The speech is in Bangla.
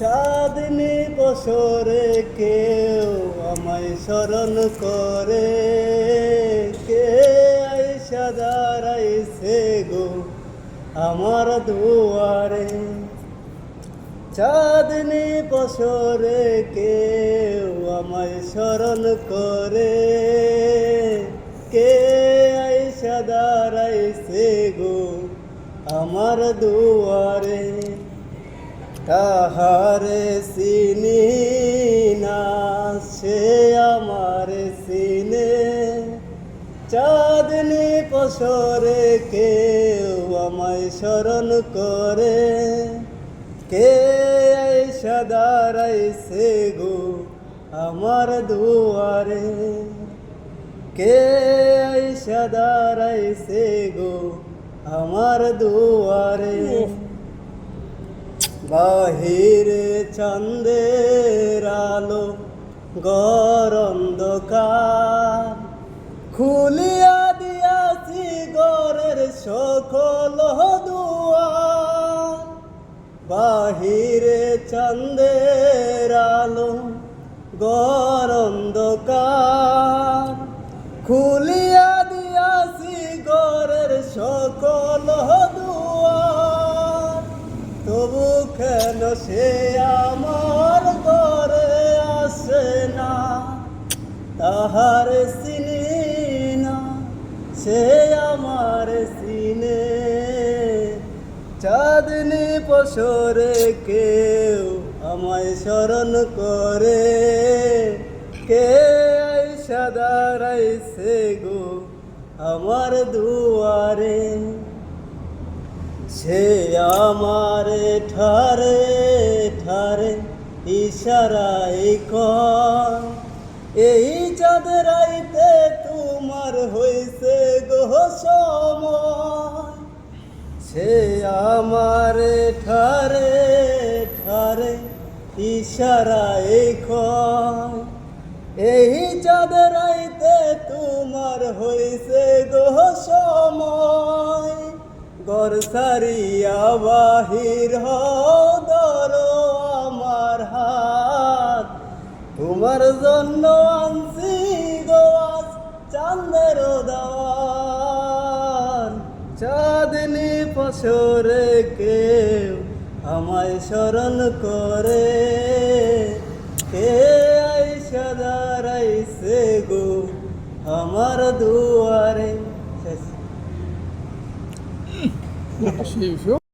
চাঁদনি বছরে কেউ আমায় স্মরণ করে। কে আইসা দাঁড়াইছে গো আমার দুয়ারে? চাঁদনি বছরে কেউ আমায় স্মরণ করে। কে আইসা দাঁড়াইছে গো আমার দুয়ারে? তাহারে চিনি না সে আমার সিনে। চাঁদনি পশরে কেউ আমায় স্মরণ করে। কে আইসা সে গো আমার দুয়ারে? কে আইসা সে গো আমার দুয়ারে? বাহিরে চন্দের আলো গরন্দকার খুলিয়া দিয়াছি গরের সকল দুয়ার। বাহিরে চন্দের আলো গরন্দকার খুলিয়া দিয়াছি গরের সকল কেন সে আমার ঘরে আসে না? তাহার চিনি না, সে আমার সিনে চাঁদনি পশরে কেউ আমায় স্মরণ করে। কে আইসা দাঁড়াইছে গো আমার দুয়ারে? সে আমারে ঠারে ঠারে ইশারাই কর। এই চাঁদ রাইতে তোমার হইছে গো সময়। সে আমারে ঠারে ঠারে ইশারাই কর। এই চাঁদ রাইতে তোমার হইছে গো সময়। গর সারিয়া বাহির হর আমার হাত। তোমার জন্য আনছি গোয়াজ চাঁদের দাওয়ান। চাঁদনি পশরে কেউ আমায় স্মরণ করে। কে আইসা দাঁড়াইছে গো আমার দুয়ারে? শেষ Não é possível.